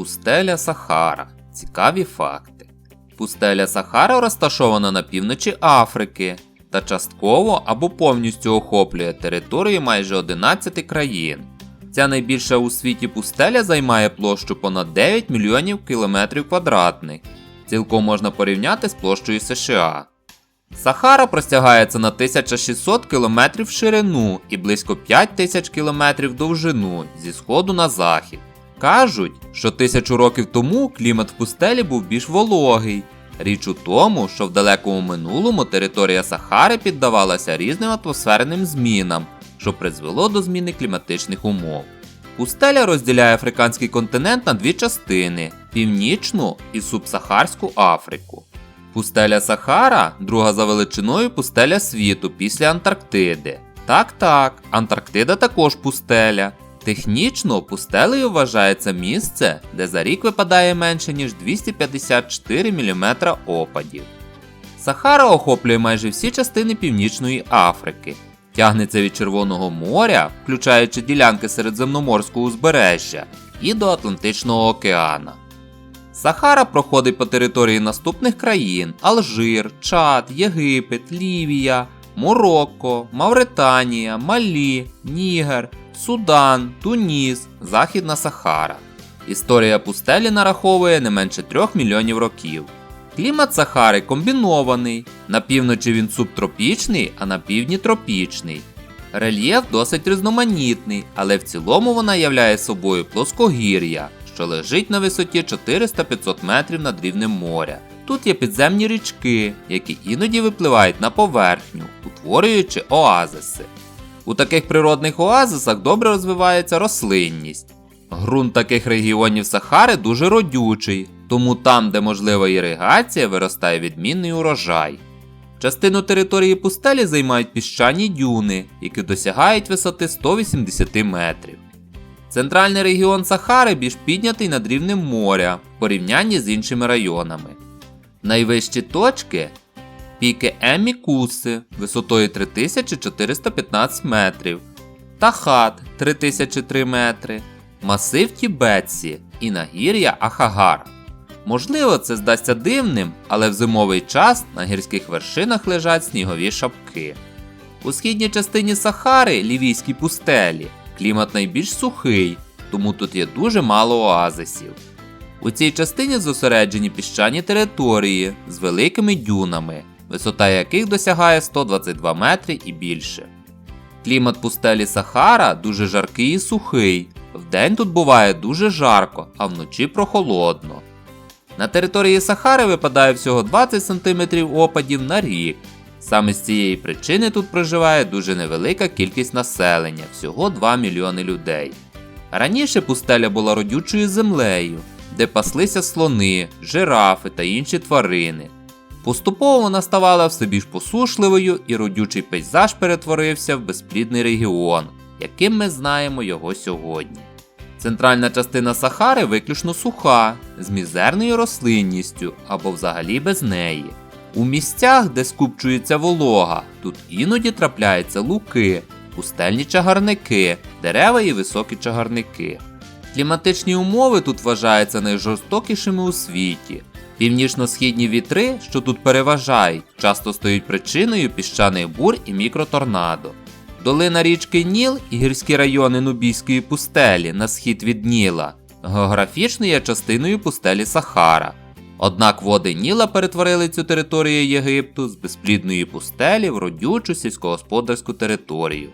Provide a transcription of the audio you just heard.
Пустеля Сахара. Цікаві факти. Пустеля Сахара розташована на півночі Африки та частково або повністю охоплює територію майже 11 країн. Ця найбільша у світі пустеля займає площу понад 9 мільйонів кілометрів квадратних. Цілком можна порівняти з площею США. Сахара простягається на 1600 км в ширину і близько 5000 км в довжину зі сходу на захід. Кажуть, що тисячу років тому клімат в пустелі був більш вологий. Річ у тому, що в далекому минулому територія Сахари піддавалася різним атмосферним змінам, що призвело до зміни кліматичних умов. Пустеля розділяє африканський континент на дві частини північну і субсахарську Африку. Пустеля Сахара друга за величиною пустеля світу після Антарктиди. Так, так, Антарктида також пустеля. Технічно пустелею вважається місце, де за рік випадає менше ніж 254 мм опадів. Сахара охоплює майже всі частини Північної Африки, тягнеться від Червоного моря, включаючи ділянки Середземноморського узбережжя, і до Атлантичного океана. Сахара проходить по території наступних країн: Алжир, Чад, Єгипет, Лівія, Марокко, Мавританія, Малі, Нігер, Судан, Туніс, Західна Сахара. Історія пустелі нараховує не менше 3 мільйонів років. Клімат Сахари комбінований. На півночі він субтропічний, а на півдні тропічний. Рельєф досить різноманітний, але в цілому вона являє собою плоскогір'я, що лежить на висоті 400-500 метрів над рівнем моря. Тут є підземні річки, які іноді випливають на поверхню, утворюючи оазиси. У таких природних оазисах добре розвивається рослинність. Ґрунт таких регіонів Сахари дуже родючий, тому там, де можлива іригація, виростає відмінний урожай. Частину території пустелі займають піщані дюни, які досягають висоти 180 метрів. Центральний регіон Сахари більш піднятий над рівнем моря в порівнянні з іншими районами. Найвищі точки піки Емі Куси висотою 3415 метрів, Тахат 3003 метри, масив Тібетсі і нагір'я Ахагар. Можливо, це здасться дивним, але в зимовий час на гірських вершинах лежать снігові шапки. У східній частині Сахари, лівійській пустелі, клімат найбільш сухий, тому тут є дуже мало оазисів. У цій частині зосереджені піщані території з великими дюнами, висота яких досягає 122 метри і більше. Клімат пустелі Сахара дуже жаркий і сухий. Вдень тут буває дуже жарко, а вночі прохолодно. На території Сахари випадає всього 20 см опадів на рік. Саме з цієї причини тут проживає дуже невелика кількість населення всього 2 мільйони людей. Раніше пустеля була родючою землею, де паслися слони, жирафи та інші тварини. Поступово вона ставала все більш посушливою і родючий пейзаж перетворився в безплідний регіон, яким ми знаємо його сьогодні. Центральна частина Сахари виключно суха, з мізерною рослинністю або взагалі без неї. У місцях, де скупчується волога, тут іноді трапляються луки, пустельні чагарники, дерева і високі чагарники. Кліматичні умови тут вважаються найжорстокішими у світі. Північно-східні вітри, що тут переважають, часто стають причиною піщаних бур і мікроторнадо. Долина річки Ніл і гірські райони Нубійської пустелі на схід від Ніла географічно є частиною пустелі Сахара. Однак води Ніла перетворили цю територію Єгипту з безплідної пустелі в родючу сільськогосподарську територію.